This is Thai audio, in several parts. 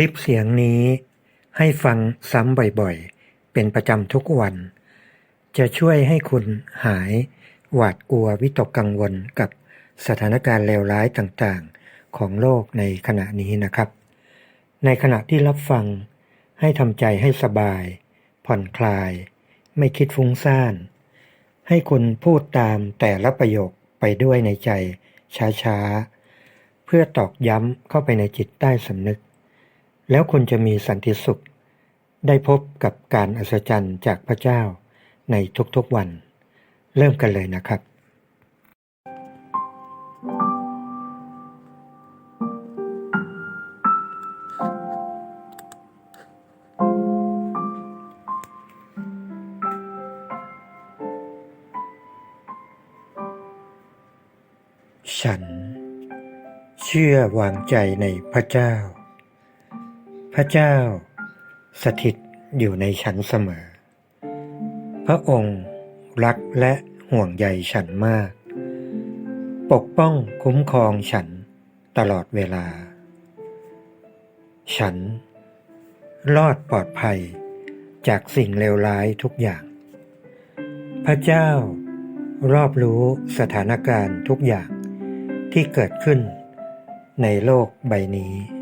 ลิปเสียงนี้ ให้ฟังซ้ำบ่อยๆ เป็นประจำทุกวัน จะช่วยให้คุณหายหวาดกลัววิตกกังวลกับสถานการณ์เลวร้ายต่างๆ ของโลกในขณะนี้นะครับ ในขณะที่รับฟัง ให้ทำใจให้สบาย ผ่อนคลาย ไม่คิดฟุ้งซ่าน ให้คุณพูดตามแต่ละประโยคไปด้วยในใจช้าๆ เพื่อตอกย้ำเข้าไปในจิตใต้สำนึก แล้วคุณจะมีสันติสุข ได้พบกับการอัศจรรย์จากพระเจ้าในทุกๆวัน เริ่มกันเลยนะครับ ฉันเชื่อวางใจในพระเจ้า พระเจ้า สถิตอยู่ในฉันเสมอ พระองค์รักและห่วงใยฉันมาก ปกป้องคุ้มครองฉันตลอดเวลา ฉันรอดปลอดภัยจากสิ่งเลวร้ายทุกอย่าง พระเจ้ารอบรู้สถานการณ์ทุกอย่างที่เกิดขึ้นในโลกใบนี้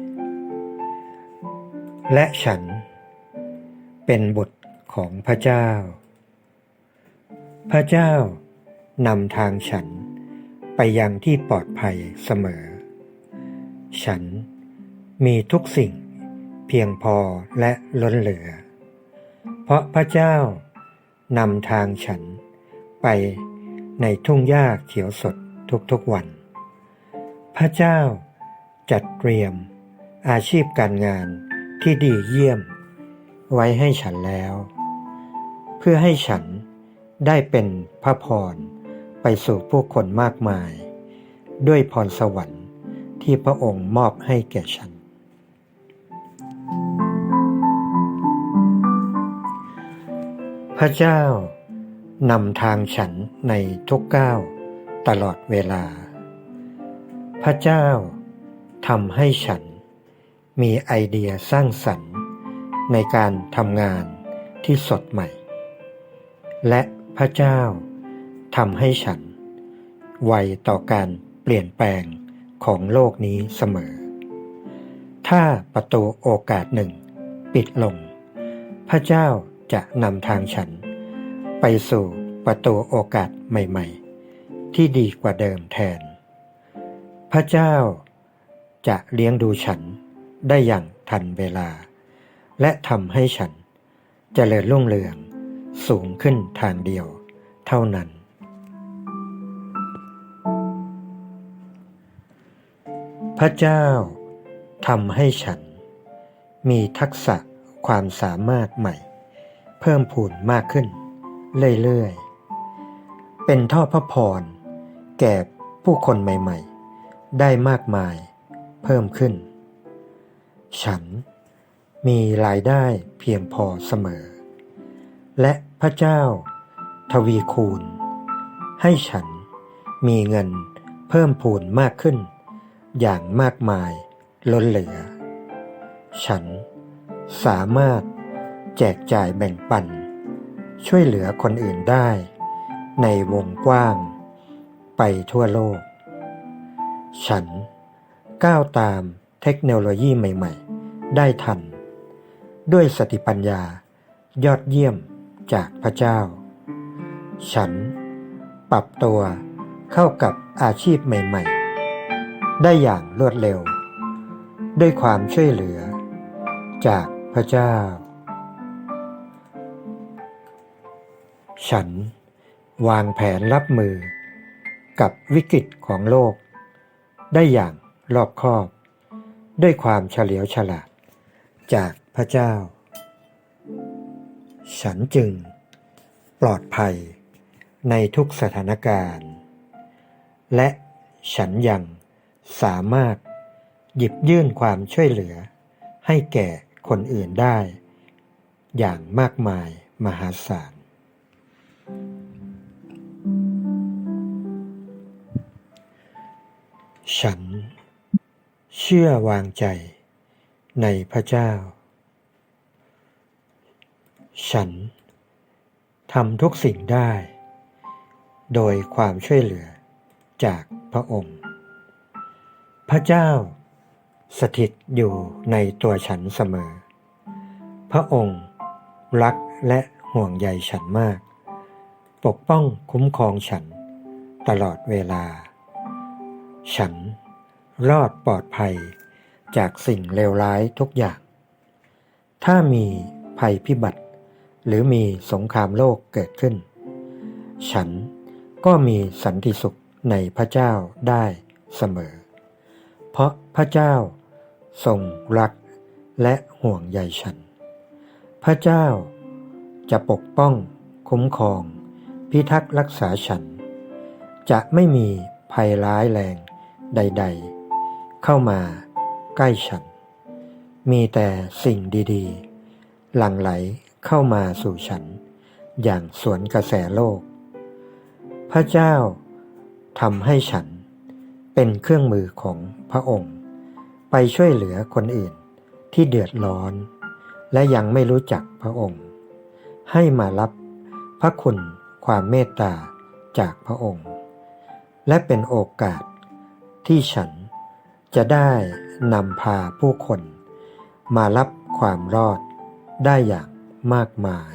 และฉัน เป็นบุตรของพระเจ้า พระเจ้านำทางฉันไปยังที่ปลอดภัยเสมอ ฉันมีทุกสิ่งเพียงพอและล้นเหลือ เพราะพระเจ้านำทางฉันไปในทุ่งหญ้าเขียวสดทุกๆวัน พระเจ้าจัดเตรียมอาชีพการงาน ที่ดีเยี่ยม ไว้ให้ฉันแล้ว เพื่อให้ฉันได้เป็นพระพรไปสู่ผู้คนมากมาย ด้วยพรสวรรค์ที่พระองค์มอบให้แก่ฉัน พระเจ้านำทางฉันในทุกก้าวตลอดเวลา พระเจ้าทำให้ฉัน มีไอเดียสร้างสรรค์ ในการทำงานที่สดใหม่ และพระเจ้าทำให้ฉัน ไวต่อการเปลี่ยนแปลงของโลกนี้เสมอ ถ้าประตูโอกาสหนึ่งปิดลง พระเจ้าจะนำทางฉัน ไปสู่ประตูโอกาสใหม่ ๆ ที่ดีกว่าเดิมแทน พระเจ้าจะเลี้ยงดูฉัน ได้อย่างทันเวลา และทำให้ฉันจเจริญรุ่งเรืองสูงขึ้นทางเดียวเท่านั้น พระเจ้าทำให้ฉัน มีทักษะความสามารถใหม่ เพิ่มพูนมากขึ้น เรื่อยๆ เป็นท่อพระพร แก่ผู้คนใหม่ๆ ได้มากมายเพิ่มขึ้น ฉันมีรายได้เพียงพอเสมอ และพระเจ้าทวีคูณ ให้ฉันมีเงินเพิ่มพูนมากขึ้น อย่างมากมายล้นเหลือ ฉันสามารถแจกจ่ายแบ่งปัน ช่วยเหลือคนอื่นได้ ในวงกว้าง ไปทั่วโลก ฉันก้าวตามเทคโนโลยีใหม่ ๆ ได้ทัน ด้วยสติปัญญายอดเยี่ยมจากพระเจ้า ฉันปรับตัวเข้ากับอาชีพใหม่ ๆ ได้อย่างรวดเร็ว ด้วยความช่วยเหลือ จากพระเจ้า ฉันวางแผนรับมือ กับวิกฤตของโลก ได้อย่างรอบคอบ ด้วยความเฉลียวฉลาด จากพระเจ้า ฉันจึงปลอดภัยในทุกสถานการณ์ และฉันยังสามารถหยิบยื่นความช่วยเหลือ ให้แก่คนอื่นได้ อย่างมากมายมหาศาลฉันเชื่อวางใจ ในพระเจ้า ฉันทำทุกสิ่งได้ โดยความช่วยเหลือจากพระองค์ พระเจ้าสถิตอยู่ในตัวฉันเสมอ พระองค์รักและห่วงใยฉันมาก ปกป้องคุ้มครองฉันตลอดเวลา ฉันรอดปลอดภัย จากสิ่งเลวร้ายทุกอย่าง ถ้ามีภัยพิบัติ หรือมีสงครามโลกเกิดขึ้น ฉันก็มีสันติสุขในพระเจ้าได้เสมอ เพราะพระเจ้าทรงรักและห่วงใยฉัน พระเจ้าจะปกป้องคุ้มครอง พิทักษ์รักษาฉัน จะไม่มีภัยร้ายแรงใด ๆ เข้ามา ใกล้ฉัน มีแต่สิ่งดีๆ หลั่งไหลเข้ามาสู่ฉัน อย่างสวนกระแสโลก พระเจ้าทำให้ฉันเป็นเครื่องมือของพระองค์ ไปช่วยเหลือคนอื่นที่เดือดร้อน และยังไม่รู้จักพระองค์ ให้มารับพระคุณความเมตตาจากพระองค์ และเป็นโอกาสที่ฉัน จะได้นำพาผู้คน มารับความรอดได้อย่างมากมาย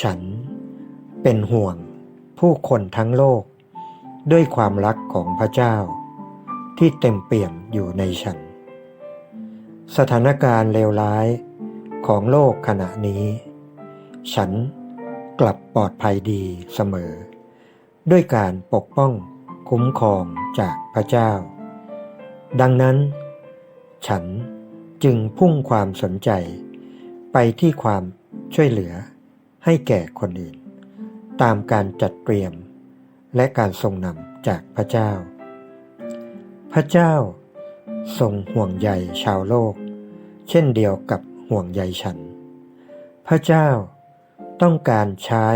ฉันเป็นห่วงผู้คนทั้งโลก ด้วยความรักของพระเจ้า ที่เต็มเปี่ยมอยู่ในฉัน สถานการณ์เลวร้ายของโลกขณะนี้ ฉันกลับปลอดภัยดีเสมอ ด้วยการปกป้องคุ้มครองจากพระเจ้า ดังนั้น ฉันจึงพุ่งความสนใจ ไปที่ความช่วยเหลือให้แก่คนอื่น ตามการจัดเตรียม และการทรงนำจากพระเจ้า พระเจ้าทรงห่วงใยชาวโลก เช่นเดียวกับห่วงใยฉัน พระเจ้าต้องการใช้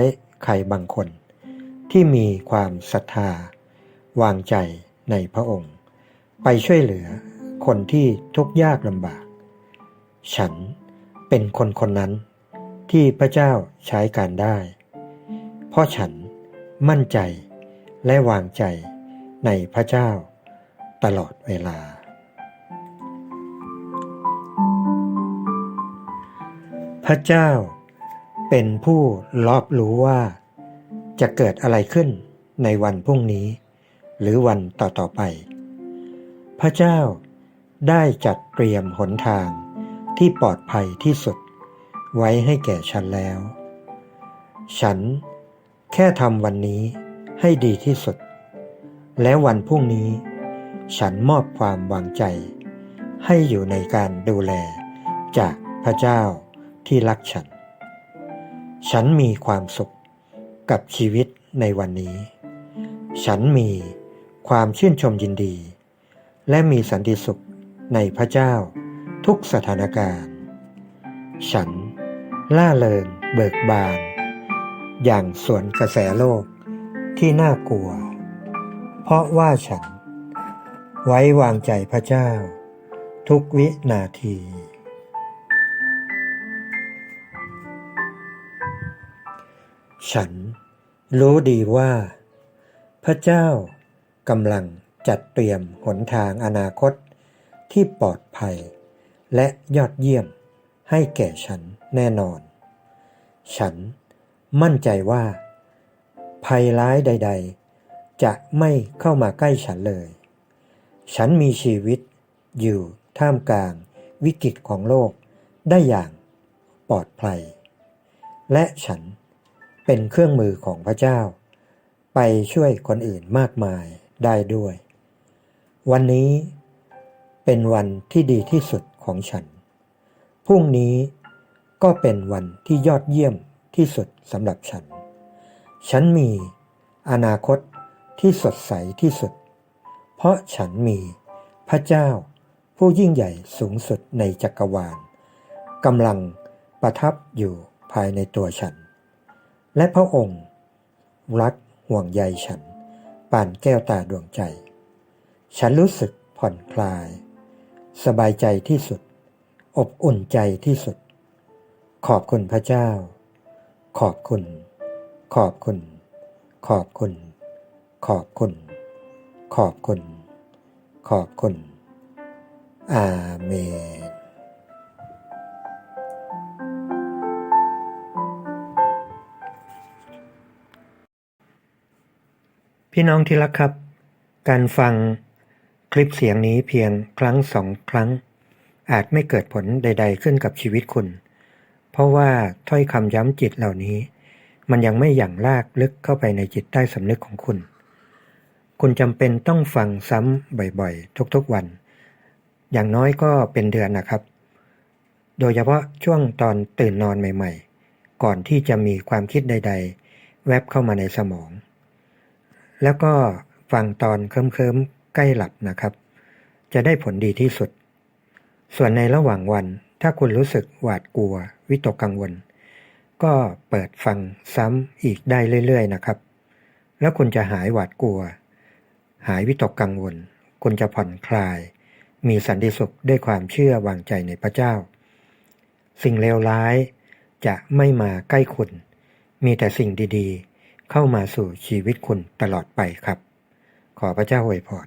ใครบางคน ที่มีความศรัทธา วางใจในพระองค์ ไปช่วยเหลือคนที่ทุกข์ยากลำบาก ฉันเป็นคนคนนั้นที่พระเจ้าใช้การได้ เพราะฉันมั่นใจและวางใจในพระเจ้าตลอดเวลา พระเจ้าเป็นผู้รอบรู้ว่า จะเกิดอะไรขึ้นในวันพรุ่งนี้ หรือวันต่อๆไป พระเจ้าได้จัดเตรียมหนทางที่ปลอดภัยที่สุด ไว้ให้แก่ฉันแล้ว ฉันแค่ทำวันนี้ให้ดีที่สุด แล้ววันพรุ่งนี้ ฉันมอบความวางใจ ให้อยู่ในการดูแลจากพระเจ้าที่รักฉัน ฉันมีความสุข กับชีวิตในวันนี้ ฉันมีความชื่นชมยินดี และมีสันติสุขในพระเจ้าทุกสถานการณ์ ฉันล่าเริงเบิกบาน อย่างสวนกระแสโลกที่น่ากลัว เพราะว่าฉัน ไว้วางใจพระเจ้า ทุกวินาทีฉัน รู้ดีว่า พระเจ้ากำลังจัดเตรียมหนทางอนาคตที่ปลอดภัย และยอดเยี่ยมให้แก่ฉันแน่นอน ฉันมั่นใจว่า ภัยร้ายใด ๆ จะไม่เข้ามาใกล้ฉันเลย ฉันมีชีวิตอยู่ท่ามกลางวิกฤตของโลกได้อย่างปลอดภัย และฉัน เป็นเครื่องมือของพระเจ้า ไปช่วยคนอื่นมากมายได้ด้วย วันนี้เป็นวันที่ดีที่สุดของฉัน พรุ่งนี้ก็เป็นวันที่ยอดเยี่ยมที่สุดสำหรับฉัน ฉันมีอนาคตที่สดใสที่สุด เพราะฉันมีพระเจ้าผู้ยิ่งใหญ่สูงสุดในจักรวาลกำลังประทับอยู่ภายในตัวฉัน และพระองค์ รักห่วงใยฉันป่านแก้วตาดวงใจ ฉันรู้สึกผ่อนคลาย สบายใจที่สุด อบอุ่นใจที่สุด ขอบคุณพระเจ้า ขอบคุณ ขอบคุณ ขอบคุณ ขอบคุณ ขอบคุณ ขอบคุณ อาเมน พี่น้องที่รักครับ การฟังคลิปเสียงนี้เพียงครั้งสองครั้ง อาจไม่เกิดผลใด ๆ ขึ้นกับชีวิตคุณ เพราะว่าถ้อยคำย้ำจิตเหล่านี้ มันยังไม่อย่างลากลึกเข้าไปในจิตใต้สำนึกของคุณ คุณจำเป็นต้องฟังซ้ำบ่อยๆ ทุกๆวัน อย่างน้อยก็เป็นเดือนนะครับ โดยเฉพาะช่วงตอนตื่นนอนใหม่ ๆ ก่อนที่จะมีความคิดใด ๆ แวบเข้ามาในสมอง แล้วก็ฟังตอนเคลิ้มๆใกล้หลับนะครับ จะได้ผลดีที่สุด ส่วนในระหว่างวัน ถ้าคุณรู้สึกหวาดกลัว วิตกกังวล ก็เปิดฟังซ้ำอีกได้เรื่อยๆนะครับ แล้วคุณจะหายหวาดกลัว หายวิตกกังวล คุณจะผ่อนคลาย มีสันติสุขด้วยความเชื่อวางใจในพระเจ้า สิ่งเลวร้ายจะไม่มาใกล้คุณ มีแต่สิ่งดีๆ เข้ามาสู่ชีวิตคุณตลอดไปครับ ขอพระเจ้าอวยพร